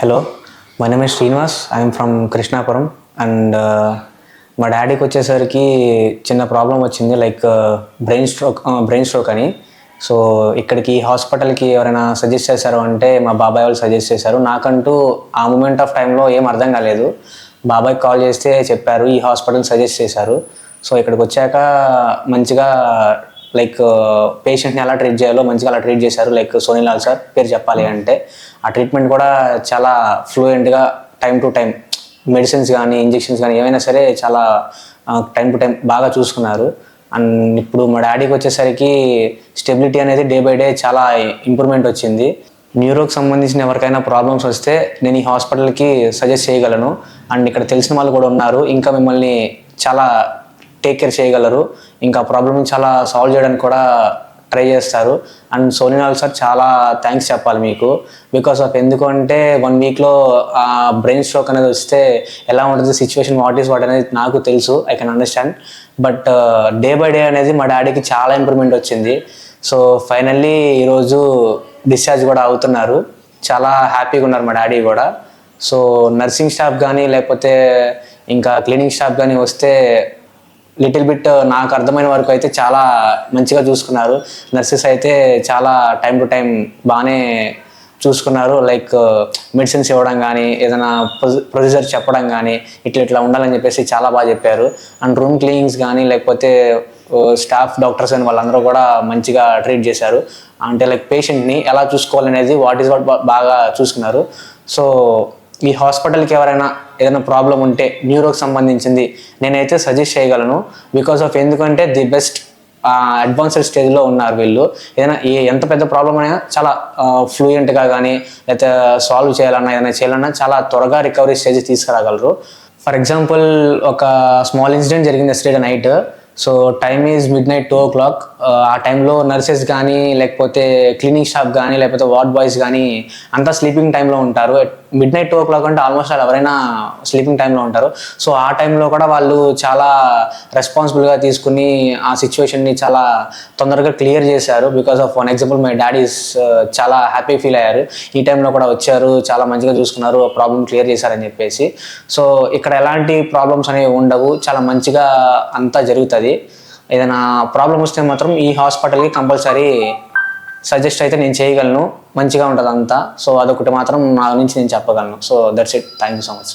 Hello my name Srinivas I'm from Krishnapuram and మా డాడీకి వచ్చేసరికి చిన్న ప్రాబ్లం వచ్చింది like brain stroke brain stroke అని. సో ఇక్కడికి హాస్పిటల్కి ఎవరైనా సజెస్ట్ చేశారు అంటే మా బాబాయ్ వాళ్ళు సజెస్ట్ చేశారు. నాకంటూ ఆ మూమెంట్ ఆఫ్ టైంలో ఏం అర్థం కాలేదు. బాబాయ్ కాల్ చేస్తే చెప్పారు ఈ హాస్పిటల్ సజెస్ట్ చేశారు. సో ఇక్కడికి వచ్చాక మంచిగా లైక్ పేషెంట్ని ఎలా ట్రీట్ చేయాలో మంచిగా అలా ట్రీట్ చేశారు. లైక్ సోనీలాల్ సార్ పేరు చెప్పాలి అంటే ఆ ట్రీట్మెంట్ కూడా చాలా ఫ్లూయెంట్గా టైం టు టైం మెడిసిన్స్ కానీ ఇంజెక్షన్స్ కానీ ఏమైనా సరే చాలా టైం టు టైం బాగా చూసుకున్నారు. అండ్ ఇప్పుడు మా డాడీకి వచ్చేసరికి స్టెబిలిటీ అనేది డే బై డే చాలా ఇంప్రూవ్మెంట్ వచ్చింది. న్యూరోకి సంబంధించిన ఎవరికైనా ప్రాబ్లమ్స్ వస్తే నేను ఈ హాస్పిటల్కి సజెస్ట్ చేయగలను. అండ్ ఇక్కడ తెలిసిన వాళ్ళు కూడా ఉన్నారు. ఇంకా మిమ్మల్ని చాలా టేక్ కేర్ చేయగలరు. ఇంకా ప్రాబ్లమ్ చాలా సాల్వ్ చేయడానికి కూడా ట్రై చేస్తారు. అండ్ సోనినాల్ సార్ చాలా థ్యాంక్స్ చెప్పాలి మీకు. బికాస్ ఆఫ్ ఎందుకంటే వన్ వీక్లో ఆ బ్రెయిన్ స్ట్రోక్ అనేది వస్తే ఎలా ఉంటుంది సిచ్యువేషన్ వాట్ ఈస్ వాట్ అనేది నాకు తెలుసు I can understand but day by day అనేది మా డాడీకి చాలా ఇంప్రూవ్మెంట్ వచ్చింది. సో ఫైనల్లీ ఈరోజు డిశ్చార్జ్ కూడా అవుతున్నారు. చాలా హ్యాపీగా ఉన్నారు మా డాడీ కూడా. సో నర్సింగ్ స్టాఫ్ కానీ లేకపోతే ఇంకా క్లీనింగ్ స్టాఫ్ కానీ వస్తే లిటిల్ బిట్ నాకు అర్థమైన వరకు అయితే చాలా మంచిగా చూసుకున్నారు. నర్సెస్ అయితే చాలా టైం టు టైం బాగానే చూసుకున్నారు. లైక్ మెడిసిన్స్ ఇవ్వడం కానీ ఏదైనా ప్రొసీజర్ చెప్పడం కానీ ఇట్లా ఇట్లా ఉండాలని చెప్పేసి చాలా బాగా చెప్పారు. అండ్ రూమ్ క్లీనింగ్స్ కానీ లేకపోతే స్టాఫ్ డాక్టర్స్ అని వాళ్ళందరూ కూడా మంచిగా ట్రీట్ చేశారు. అంటే లైక్ పేషెంట్ని ఎలా చూసుకోవాలనేది వాట్ ఈస్ వాట్ బాగా చూసుకున్నారు. సో ఈ హాస్పిటల్కి ఎవరైనా ఏదైనా ప్రాబ్లం ఉంటే న్యూరోకి సంబంధించింది నేనైతే సజెస్ట్ చేయగలను. బికాస్ ఆఫ్ ఎందుకంటే ది బెస్ట్ అడ్వాన్స్డ్ స్టేజ్లో ఉన్నారు వీళ్ళు. ఏదైనా ఏ ఎంత పెద్ద ప్రాబ్లం అయినా చాలా ఫ్లూయెంట్గా కానీ లేకపోతే సాల్వ్ చేయాలన్నా ఏదైనా చేయాలన్నా చాలా త్వరగా రికవరీ స్టేజ్ తీసుకురాగలరు. ఫర్ ఎగ్జాంపుల్ ఒక స్మాల్ ఇన్సిడెంట్ జరిగింది estate night so time is midnight two o'clock ఆ టైంలో నర్సెస్ కానీ లేకపోతే క్లీనింగ్ స్టాఫ్ కానీ లేకపోతే వార్డ్ బాయ్స్ కానీ అంతా స్లీపింగ్ టైంలో ఉంటారు. Midnight two o'clock అంటే ఆల్మోస్ట్ వాళ్ళు ఎవరైనా స్లీపింగ్ టైంలో ఉంటారు. సో ఆ టైంలో కూడా వాళ్ళు చాలా రెస్పాన్సిబుల్గా తీసుకుని ఆ సిచ్యువేషన్ని చాలా తొందరగా క్లియర్ చేశారు. Because of one example my daddy's చాలా హ్యాపీ ఫీల్ అయ్యారు. ఈ టైంలో కూడా వచ్చారు చాలా మంచిగా చూసుకున్నారు ప్రాబ్లం క్లియర్ చేశారని చెప్పేసి. సో ఇక్కడ ఎలాంటి ప్రాబ్లమ్స్ అనేవి ఉండవు. చాలా మంచిగా అంతా జరుగుతుంది. ఏదైనా ప్రాబ్లం వస్తే మాత్రం ఈ హాస్పిటల్కి కంపల్సరీ సజెస్ట్ అయితే నేను చేయగలను. మంచిగా ఉంటుంది అంతా సో అదొకటి మాత్రం నా నుంచి నేను చెప్పగలను. So that's it thank you so much